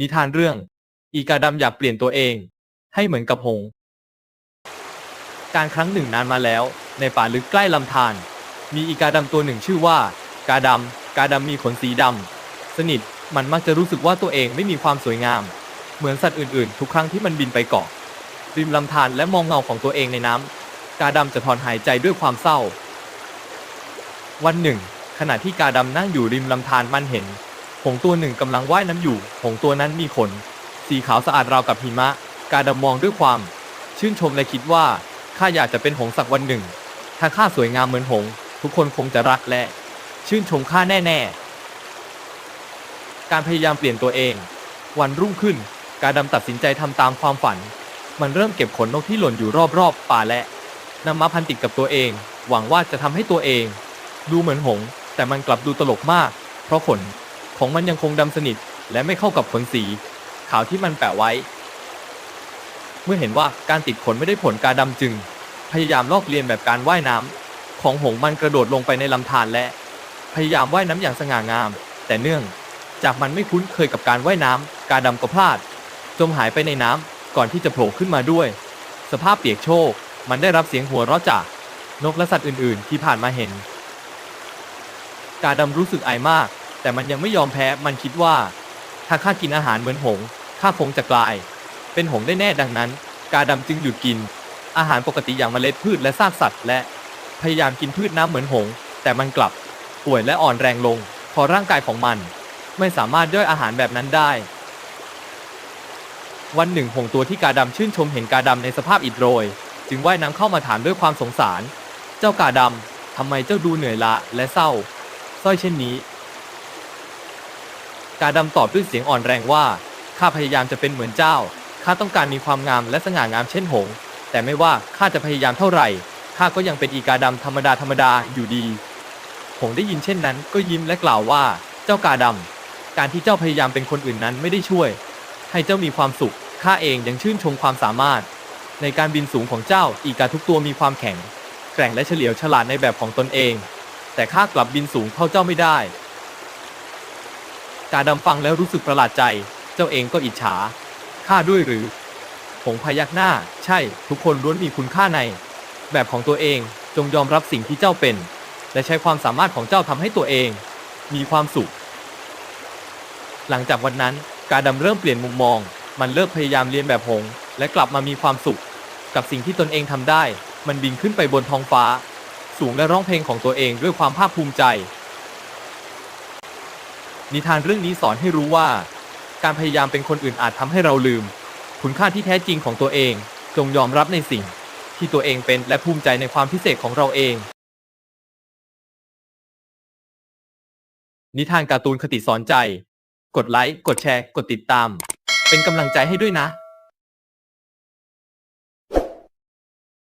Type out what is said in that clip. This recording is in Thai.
นิทานเรื่อง อีกาดำอยากเปลี่ยนตัวเอง ให้เหมือนกับหง การครั้งหนึ่งนานมาแล้ว ในป่าลึกใกล้ลำธารมีอีกาดำตัวหนึ่งชื่อว่า กาดำกาดำมีขนสีดำสนิทมันมักจะรู้สึกว่าตัวเองไม่มีความสวยงาม เหมือนสัตว์อื่นๆ ทุกครั้งที่มันบินไปเกาะริมลำธารและมองเงาของตัวเองในน้ำกาดำจะถอนหายใจด้วยความเศร้า วันหนึ่ง ขณะที่กาดำนั่งอยู่ริมลำธารมันเห็น หงตัวหนึ่งกำลังว่ายน้ำอยู่ หงตัวนั้นมีขน สีขาวสะอาดราวกับหิมะ กาดำมองด้วยความ ชื่นชมและคิดว่าข้าอยากจะเป็นหงสักวันหนึ่ง ถ้าข้าสวยงามเหมือนหง ทุกคนคงจะรักและ ชื่นชมข้าแน่ ๆ การพยายามเปลี่ยนตัวเอง วันรุ่งขึ้น กาดำตัดสินใจทำตามความฝัน มันเริ่มเก็บขนนกที่หล่นอยู่รอบๆป่าและนำมาพันติดกับตัวเอง หวังว่าจะทำให้ตัวเอง ดูเหมือนหง แต่มันกลับดูตลกมาก เพราะขน ของมันยังคงดำสนิท และไม่เข้ากับขนสี ขาวที่มันแปะไว้ เมื่อเห็นว่าการติดขนไม่ได้ผลกาดำจึง พยายามลอกเลียนแบบการว่ายน้ำของหงมันกระโดดลงไปในลำธารและ พยายามว่ายน้ำอย่างสง่างาม แต่เนื่องจากมันไม่คุ้นเคยกับการว่ายน้ำกาดำก็พลาด จมหายไปในน้ำก่อนที่จะโผล่ขึ้นมาด้วย สภาพเปียกโชกมันได้รับเสียงหัวเราะจากนกและสัตว์อื่น ๆ ที่ผ่านมาเห็น กาดำรู้สึกอายมาก แต่มันยังไม่ยอมแพ้มันคิดว่า ถ้าข้ากินอาหารเหมือนหงข้าคงจะกลาย เป็นหงได้แน่ดังนั้น กาดำจึงหยุดกิน อาหารปกติอย่างเมล็ดพืชและซากสัตว์ และพยายามกินพืชน้ำเหมือนหง แต่มันกลับป่วยและอ่อนแรงลงเพราะร่างกายของมัน ไม่สามารถย่อยอาหารแบบนั้นได้ วันหนึ่งหงตัวที่กาดำชื่นชมเห็นกาดำในสภาพอิดโรย จึงว่ายน้ำเข้ามาถามด้วยความสงสาร เจ้ากาดำทำไมเจ้าดูเหนื่อยละและเศร้าสร้อยเช่นนี้ กาดำตอบด้วยเสียงอ่อนแรงว่า ข้าพยายามจะเป็นเหมือนเจ้า ข้าต้องการมีความงามและสง่างามเช่นหง แต่ไม่ว่าข้าจะพยายามเท่าไหร่ ข้าก็ยังเป็นอีกาดำธรรมดาธรรมดาอยู่ดี หงได้ยินเช่นนั้นก็ยิ้มและกล่าวว่า เจ้ากาดำ การที่เจ้าพยายามเป็นคนอื่นนั้นไม่ได้ช่วย ให้เจ้ามีความสุข ข้าเองยังชื่นชมความสามารถ ในการบินสูงของเจ้า อีกาทุกตัวมีความแข็ง แกร่งและเฉลียวฉลาดในแบบของตนเอง แต่ข้ากลับบินสูงเท่าเจ้าไม่ได้ กาดำฟังแล้วรู้สึกประหลาดใจ เจ้าเองก็อิจฉา ข้าด้วยหรือหงพยักหน้า ใช่ ทุกคนล้วนมีคุณค่าใน แบบของตัวเอง จงยอมรับสิ่งที่เจ้าเป็น และใช้ความสามารถของเจ้าทำให้ตัวเอง มีความสุข หลังจากวันนั้น กาดำเริ่มเปลี่ยนมุมมอง มันเลิกพยายามเรียนแบบหง และกลับมามีความสุข กับสิ่งที่ตนเองทำได้ มันบินขึ้นไปบนท้องฟ้า สูงและร้องเพลงของตัวเองด้วยความภาคภูมิใจ นิทานเรื่องนี้สอนให้รู้ว่า การพยายามเป็นคนอื่นอาจทำให้เราลืม คุณค่าที่แท้จริงของตัวเอง จงยอมรับในสิ่ง ที่ตัวเองเป็นและภูมิใจในความพิเศษของเราเอง นิทานการ์ตูนคติสอนใจ กดไลค์กดแชร์ กดติดตาม เป็นกำลังใจให้ด้วยนะ